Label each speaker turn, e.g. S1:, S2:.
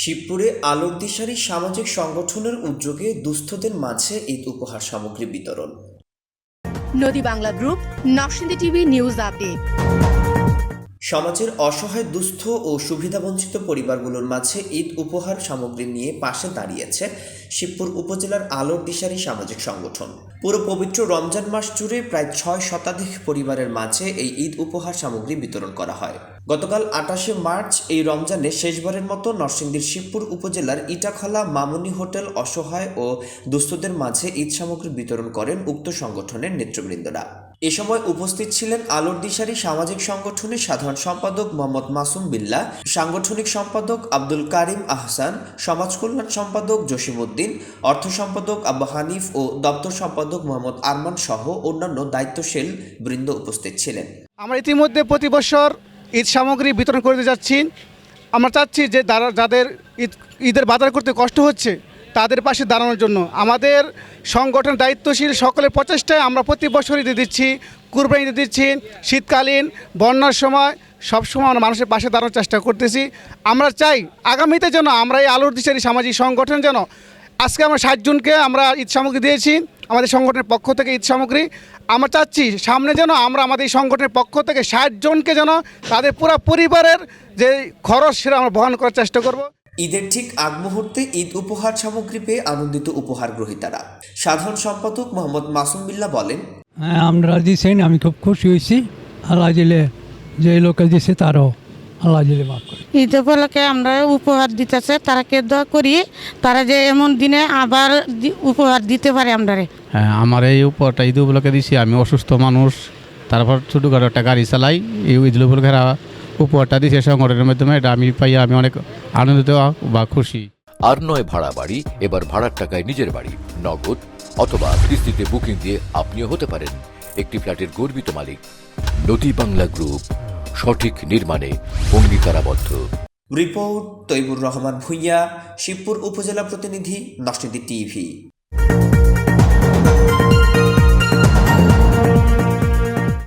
S1: শিবপুরে আলোর দিশারি সামাজিক সংগঠনের উদ্যোগে দুস্থদের মাঝে ঈদ উপহার সামগ্রী বিতরণ।
S2: নদী Bangla group, Narsingdi TV news update.
S1: সমাজের অসহায়, দুস্থ ও সুবিধাবঞ্চিত পরিবারগুলোর মাঝে ঈদ উপহার সামগ্রী নিয়ে পাশে দাঁড়িয়েছে শিবপুর উপজেলার আলোর দিশারি সামাজিক সংগঠন। পুরো পবিত্র রমজান মাস জুড়ে প্রায় ছয় শতাধিক পরিবারের মাঝে এই ঈদ উপহার সামগ্রী বিতরণ করা হয়। গতকাল আটাশে মার্চ এই রমজানে শেষবারের মতো নরসিংদীর শিবপুর উপজেলার ইটাখলা মামুনি হোটেল অসহায় ও দুস্থদের মাঝে ঈদ সামগ্রী বিতরণ করেন উক্ত সংগঠনের নেতৃবৃন্দরা। এ সময় উপস্থিত ছিলেন আলোর দিশারি সামাজিক সংগঠনের সাধারণ সম্পাদক মোহাম্মদ মাসুম বিল্লাহ সাংগঠনিক সম্পাদক আব্দুল কারিম আহসান, সমাজ কল্যাণ সম্পাদক জসিমউদ্দিন অর্থ সম্পাদক আব্বা হানিফ ও দপ্তর সম্পাদক মোহাম্মদ আরমান সহ অন্যান্য দায়িত্বশীল বৃন্দ উপস্থিত ছিলেন।
S3: আমরা ইতিমধ্যে প্রতি বছর ঈদ সামগ্রী বিতরণ করতে যাচ্ছি। আমরা চাচ্ছি যে যাদের ঈদ ঈদের বাজার করতে কষ্ট হচ্ছে তাদের পাশে দাঁড়ানোর জন্য। আমাদের সংগঠন দায়িত্বশীল সকলের প্রচেষ্টায় আমরা প্রতি বছরই দিয়ে দিচ্ছি, কুরবানি দিয়ে দিচ্ছি, শীতকালীন, বন্যার সময় সবসময় আমরা মানুষের পাশে দাঁড়ানোর চেষ্টা করতেছি। আমরা চাই আগামীতে যেন আমরা এই আলোর দিশারি সামাজিক সংগঠন যেন আজকে আমরা ষাট জনকে আমরা ঈদ সামগ্রী দিয়েছি, আমাদের সংগঠনের পক্ষ থেকে ঈদ সামগ্রী। আমরা চাচ্ছি সামনে যেন আমরা আমাদের এই সংগঠনের পক্ষ থেকে ষাট জনকে যেন তাদের পুরো পরিবারের যে খরচ সেটা আমরা বহন করার চেষ্টা করব।
S1: ঈদের ঠিক আগ মুহূর্তে ঈদ উপহার সামগ্রী পেয়ে আনন্দিত উপহার গ্রহীতারা। সাধারণ সম্পাদক মোহাম্মদ মাসুম বিল্লাহ বলেন
S4: হ্যাঁ আপনারা দিয়েছেন আমি খুব খুশি হয়েছি। আল্লাহ দিলে যে লোকে দিয়েছে তারও আল্লাহ দিলে মাফ করে।
S5: ঈদ উপলক্ষে আমরা উপহার দিতেছে তারাকে দোয়া করি তারা যে এমন দিনে আবার উপহার দিতে পারে আমরা
S6: হ্যাঁ আমার এই উপহারটা ঈদ উপলক্ষে দিছি আমি অসুস্থ মানুষ তারপর ছোটোখাটো একটা গাড়ি চালাই এই ঈদ উপলক্ষে উপহারটা দিছে সংগঠনের মাধ্যমে এটা আমি পাইয়া আমি অনেক আনন্দিত বা খুশি।
S7: আর নয় ভাড়া বাড়ি এবার ভাড়ার টাকায় নিজের বাড়ি নগদ অথবা কিস্তিতে বুকিং দিয়ে আপনিও হতে পারেন একটি ফ্ল্যাটের গর্বিত মালিক। নদী বাংলা গ্রুপ সঠিক নির্মাণে অঙ্গীকারাবদ্ধ।
S1: রিপোর্ট তৈবুর রহমান ভুইয়া শিবপুর উপজেলা প্রতিনিধি নরসিংদী টিভি।